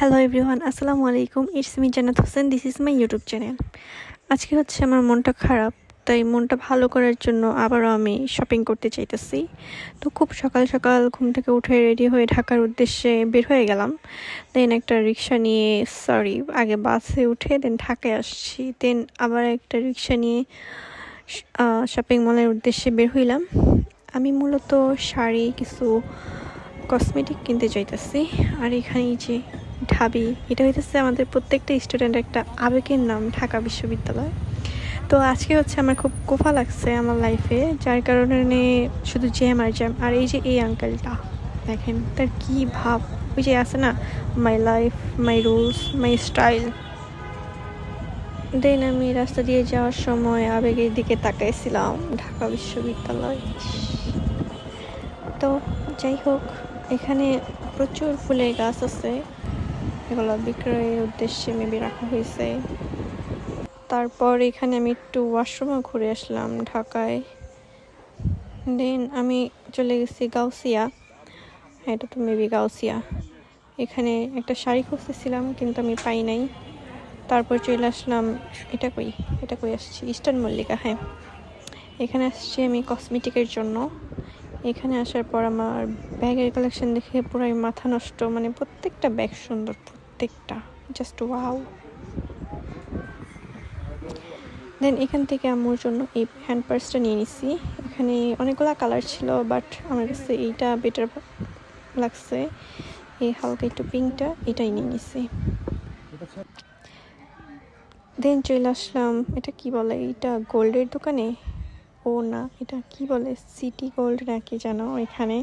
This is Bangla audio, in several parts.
হ্যালো এভরিওয়ান, আসসালামু আলাইকুম। It's me Jannat Hossain this is my YouTube channel আজকে হচ্ছে আমার মনটা খারাপ, তাই মনটা ভালো করার জন্য আবারও আমি শপিং করতে চাইতেছি। তো খুব সকাল সকাল ঘুম থেকে উঠে রেডি হয়ে ঢাকার উদ্দেশ্যে বের হয়ে গেলাম। দেন একটা রিক্সা নিয়ে সরি আগে বাসে উঠে দেন ঢাকায় আসছি। দেন আবার একটা রিক্সা নিয়ে শপিং মলের উদ্দেশ্যে বের হইলাম। আমি মূলত শাড়ি, কিছু কসমেটিক কিনতে চাইতেছি। আর এখানে এই যে ঢাবি। এটা হইতেছে আমাদের প্রত্যেকটা স্টুডেন্ট একটা আবেগের নাম ঢাকা বিশ্ববিদ্যালয়। তো আজকে হচ্ছে আমার খুব কোফা লাগছে আমার লাইফে যার কারণে শুধু জ্যাম আর জ্যাম। আর এই যে এই আঙ্কেলটা দেখেন, তার কি ভাব। ওই যে আছে না my life my rules my style then আমি রাস্তা দিয়ে যাওয়ার সময় আবেগের দিকে তাকাইছিলাম ঢাকা বিশ্ববিদ্যালয়। তো যাই হোক, এখানে প্রচুর ফুলের গাছ আছে। এগুলো বিক্রয়ের উদ্দেশ্যে মেবি রাখা হয়েছে। তারপর এখানে আমি একটু ওয়াশরুমও ঘুরে আসলাম ঢাকায়। দেন আমি চলে গেছি গাউসিয়া। এটা তো মেবি গাউসিয়া। এখানে একটা শাড়ি খুঁজতেছিলাম, কিন্তু আমি পাই নাই। তারপর চলে আসলাম, এটা কই? এটা কই আসছি? ইস্টার্ন মল্লিকা হ্যাঁ। এখানে আসছি আমি কসমেটিকের জন্য। এখানে আসার পর আমার ব্যাগের কালেকশন দেখে পুরাই মাথা নষ্ট মানে প্রত্যেকটা ব্যাগ সুন্দর। প্রত্যেকটা জাস্ট ওয়াও দেন এখান থেকে আমার জন্য এই হ্যান্ড পার্সটা নিয়ে নিছি। এখানে অনেকগুলো কালার ছিল বাট আমার কাছে এইটা বেটার লাগছে। এই হালকা একটু পিঙ্কটা এটাই নিয়ে নিছি। দেন চলে আসলাম, এটা কি বলে? এটা গোল্ডের দোকানে? ও না, এটা কি বলে সিটি গোল্ড নাকি জানো এখানে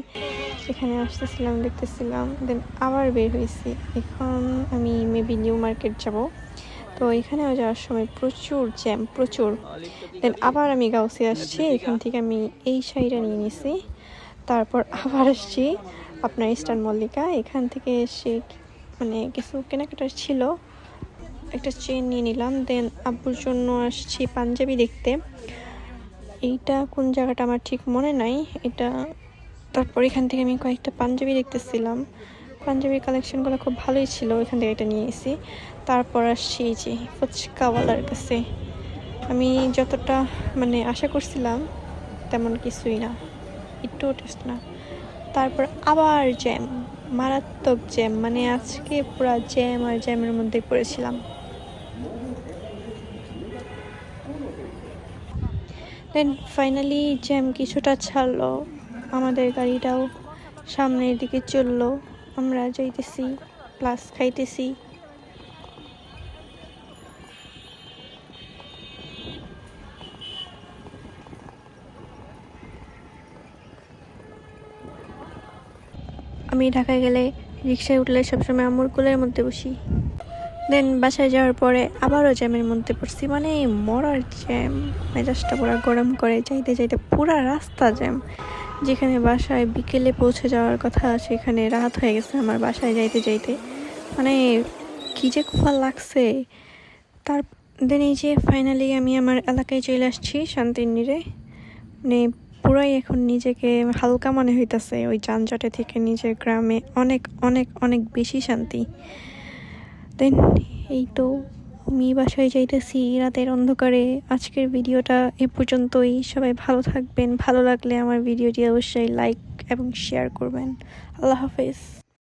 এখানে আসতেছিলাম, দেখতেছিলাম দেন আবার বের হয়েছি এখন আমি মেবি নিউ মার্কেট যাব। তো এখানেও যাওয়ার সময় প্রচুর জ্যাম প্রচুর। দেন আবার আমি গাউসে আসছি, এখান থেকে আমি এই শাড়িটা নিয়ে নিছি। তারপর আবার আসছি আপনার ইস্টার্ন মল্লিকা এখান থেকে এসে মানে কিছু কেনাকাটার ছিল, একটা চেন নিয়ে নিলাম। দেন আব্বুর জন্য আসছি পাঞ্জাবি দেখতে। এইটা কোন জায়গাটা আমার ঠিক মনে নাই, এটা তারপর এখান থেকে আমি কয়েকটা পাঞ্জাবি দেখতেছিলাম। পাঞ্জাবির কালেকশনগুলো খুব ভালোই ছিল এখান থেকে এটা নিয়েছি। তারপর আসছি এই যে ফুচকাওয়ালার কাছে। আমি যতটা মানে আশা করছিলাম, তেমন কিছুই না, একটু টেস্ট না। তারপর আবার জ্যাম মারাত্মক জ্যাম মানে আজকে পুরা জ্যাম আর জ্যামের মধ্যে পড়েছিলাম। দেন ফাইনালি জ্যাম কিছুটা ছাড়লো। আমাদের গাড়িটাও সামনের দিকে চলল। আমরা যাইতেছি প্লাস খাইতেছি। আমি ঢাকায় গেলে রিক্সায় উঠলে সবসময় আমুর কুলের মধ্যে বসি। দেন বাসায় যাওয়ার পরে আবারও জ্যামের মধ্যে পড়ছি। মানে মরার জ্যাম, মেজাজটা পুরো গরম করে, যাইতে যাইতে পুরা রাস্তা জ্যাম। যেখানে বাসায় বিকেলে পৌঁছে যাওয়ার কথা, সেখানে রাত হয়ে গেছে আমার বাসায় যাইতে যাইতে। মানে কী যে কুফা লাগছে। তার, দেন এই যে ফাইনালি আমি আমার এলাকায় চলে আসছি শান্তির নিরে মানে পুরাই এখন নিজেকে হালকা মনে হইতাছে, ওই যানজটে থেকে নিজের গ্রামে অনেক অনেক অনেক বেশি শান্তি। দেন, এই তো আমি বাসায় যাইতেছি। রাতের অন্ধকারে আজকের ভিডিওটা এ পর্যন্তই। সবাই ভালো থাকবেন। ভালো লাগলে আমার ভিডিওটি অবশ্যই লাইক এবং শেয়ার করবেন। আল্লাহ হাফেজ।